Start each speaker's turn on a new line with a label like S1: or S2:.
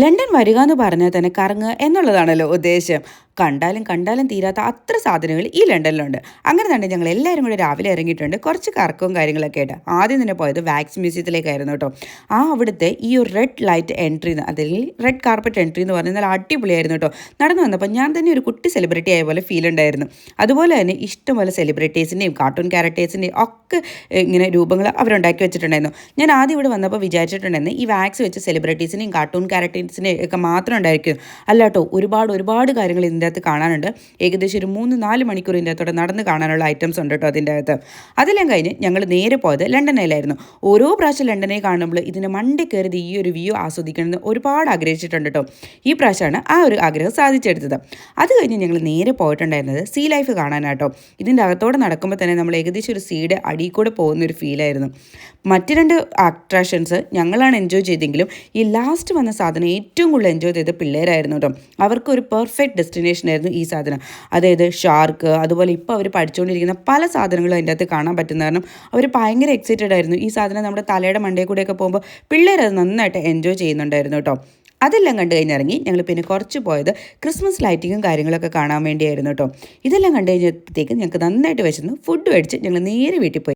S1: London വരിക എന്ന് പറഞ്ഞാൽ തന്നെ കറങ്ങുക എന്നുള്ളതാണല്ലോ ഉദ്ദേശം. കണ്ടാലും കണ്ടാലും തീരാത്ത അത്ര സാധനങ്ങൾ ഈ ലണ്ടനിലുണ്ട്. അങ്ങനെ തന്നെ ഞങ്ങൾ എല്ലാവരും കൂടെ രാവിലെ ഇറങ്ങിയിട്ടുണ്ട്. കുറച്ച് കറക്കവും കാര്യങ്ങളൊക്കെ ആയിട്ട്. ആദ്യം തന്നെ പോയത് വാക്സ് മ്യൂസിയത്തിലേക്കായിരുന്നു കേട്ടോ. ആ അവിടുത്തെ ഈ ഒരു റെഡ് ലൈറ്റ് എൻട്രി എന്ന് അതിൽ റെഡ് കാർപ്പറ്റ് എൻട്രി എന്ന് പറഞ്ഞാൽ അടിപൊളിയായിരുന്നു കേട്ടോ. നടന്നു വന്നപ്പോൾ ഞാൻ തന്നെ ഒരു കുട്ടി സെലിബ്രിറ്റി ആയ പോലെ ഫീൽ ഉണ്ടായിരുന്നു. അതുപോലെ തന്നെ ഇഷ്ടംപോലെ സെലിബ്രിറ്റീസിന്റെയും കാർട്ടൂൺ ക്യാരക്ടേഴ്സിന്റെയും ഒക്കെ ഇങ്ങനെ രൂപങ്ങൾ അവരുണ്ടാക്കി വെച്ചിട്ടുണ്ടായിരുന്നു. ഞാൻ ആദ്യം ഇവിടെ വന്നപ്പോൾ വിചാരിച്ചിട്ടുണ്ടായിരുന്നു ഈ വാക്സ് വെച്ച് സെലിബ്രിറ്റീസിനെയും കാർട്ടൂൺ ക്യാരക്ടേഴ്സിനെയും ഒക്കെ മാത്രം ഉണ്ടായിരിക്കും. അല്ല കേട്ടോ ഒരുപാട് ഒരുപാട് കാര്യങ്ങൾ ഇതിന്റെ അകത്ത് കാണാനുണ്ട്. ഏകദേശം ഒരു മൂന്ന് നാല് മണിക്കൂർ ഇതിന്റെ അകത്തോടെ നടന്ന് കാണാനുള്ള ഐറ്റംസ് ഉണ്ട് കേട്ടോ അതിന്റെ അകത്ത്. അതെല്ലാം കഴിഞ്ഞ് ഞങ്ങൾ നേരെ പോയത് ലണ്ടനിലായിരുന്നു. ഓരോ പ്രാവശ്യം ലണ്ടനെ കാണുമ്പോൾ ഇതിന് മണ്ടി കയറി ഈ ഒരു വ്യൂ ആസ്വദിക്കണമെന്ന് ഒരുപാട് ആഗ്രഹിച്ചിട്ടുണ്ട് കേട്ടോ ഈ പ്രാവശ്യമാണ് ആ ഒരു ആഗ്രഹം സാധിച്ചെടുത്തത്. അത് കഴിഞ്ഞ് ഞങ്ങൾ നേരെ പോയിട്ടുണ്ടായിരുന്നത് സീ ലൈഫ് കാണാനാട്ടോ ഇതിന്റെ അകത്തോടെ നടക്കുമ്പോൾ തന്നെ നമ്മൾ ഏകദേശം ഒരു സീയുടെ അടിയിൽ കൂടെ പോകുന്ന ഒരു ഫീലായിരുന്നു മറ്റ് രണ്ട് അട്രാക്ഷൻസ് ഞങ്ങളാണ് എൻജോയ് ചെയ്തെങ്കിലും ഈ ലാസ്റ്റ് വന്ന സാധനം ഏറ്റവും കൂടുതൽ എൻജോയ് ചെയ്ത പിള്ളേരായിരുന്നു കേട്ടോ അവർക്ക് ഒരു പെർഫെക്റ്റ് ഡെസ്റ്റിനേഷൻ ആയിരുന്നു ഈ സാധനം. അതായത് ഷാർക്ക് അതുപോലെ ഇപ്പോൾ അവർ പഠിച്ചുകൊണ്ടിരിക്കുന്ന പല സാധനങ്ങളും അതിന്റെ അകത്ത് കാണാൻ പറ്റുന്ന കാരണം അവർ ഭയങ്കര എക്സൈറ്റഡ് ആയിരുന്നു. ഈ സാധനം നമ്മുടെ തലയുടെ മണ്ടയിൽ കൂടെയൊക്കെ പോകുമ്പോൾ പിള്ളേരത് നന്നായിട്ട് എൻജോയ് ചെയ്യുന്നുണ്ടായിരുന്നു കേട്ടോ അതെല്ലാം കണ്ടു കഴിഞ്ഞിറങ്ങി ഞങ്ങൾ പിന്നെ കുറച്ച് പോയത് ക്രിസ്മസ് ലൈറ്റിങ്ങും കാര്യങ്ങളൊക്കെ കാണാൻ വേണ്ടിയായിരുന്നു കേട്ടോ ഇതെല്ലാം കണ്ടു കഴിഞ്ഞപ്പോഴത്തേക്ക് ഞങ്ങൾക്ക് നന്നായിട്ട് വെച്ചിരുന്നു ഫുഡ് മേടിച്ച് ഞങ്ങൾ നേരെ വീട്ടിൽ പോയി.